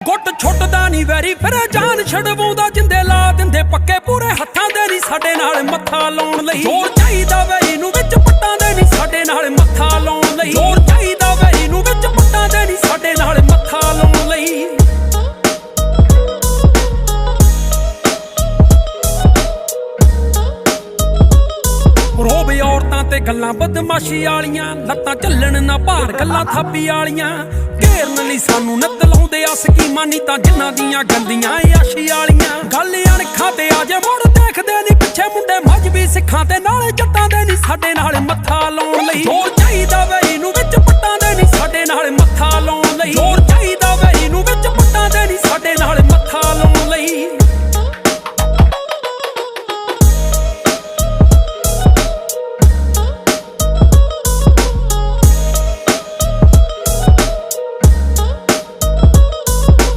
ਗੁੱਟ ਛੁੱਟਦਾ ਨਹੀਂ ਵੈਰੀ ਫਿਰ ਜਾਨ ਛਡਵਾਉਂਦਾ ਜਿੰਦੇ ਲਾ ਦਿੰਦੇ ਪੱਕੇ ਪੂਰੇ ਹੱਥਾਂ ਦੇ ਨਹੀਂ ਸਾਡੇ ਨਾਲ ਮੱਥਾ ਲਾਉਣ ਲਈ। ਜ਼ੋਰ ਚਾਹੀਦਾ ਵੈਰੀ ਨੂੰ ਵਿੱਚ ਪੱਟਾਂ ਦੇ ਨਹੀਂ ਸਾਡੇ ਨਾਲ ਮੱਥਾ ਲਾਉਣ ਲਈ। ਜ਼ੋਰ ਚਾਹੀਦਾ ਵੈਰੀ ਨੂੰ ਵਿੱਚ ਪੱਟਾਂ ਦੇ ਨਹੀਂ ਸਾਡੇ ਨਾਲ ਮੱਥਾ ਲਾਉਣ ਲਈ। ਔਰਤਾਂ ਤੇ ਗੱਲਾਂ ਬਦਮਾਸ਼ੀ ਵਾਲੀਆਂ ਲੱਤਾਂ ਚੱਲਣ ਨਾ ਭਾਰ ਗੱਲਾਂ ਥਾਪੀ ਵਾਲੀਆਂ। ਘੇਰਨ ਲਈ ਸਾਨੂੰ ਨੱਤ ਸਕੀਮਾਂ ਨਹੀਂ ਤਾਂ ਜਿਨ੍ਹਾਂ ਦੀਆਂ ਗੰਦੀਆਂ ਆਸ਼ੀ ਵਾਲੀਆਂ। ਗੱਲ ਅਣਖਾਂ ਤੇ ਆ ਜੇ ਮੁੜ ਦੇਖਦੇ ਨਹੀਂ ਪਿੱਛੇ ਮੁੰਡੇ ਮਜਬੀ ਸਿੱਖਾਂ ਤੇ ਨਾਲੇ ਜੱਟਾਂ ਦੇ ਨਹੀਂ ਸਾਡੇ ਨਾਲ ਮੱਥਾ ਲਾਉਣ ਲਈ। ਜ਼ੋਰ ਚਾਹੀਦਾ ਵੇ ਇਹਨੂੰ ਵਿੱਚ ਪੱਟਾਂ ਦੇ ਨਹੀਂ ਸਾਡੇ ਨਾਲ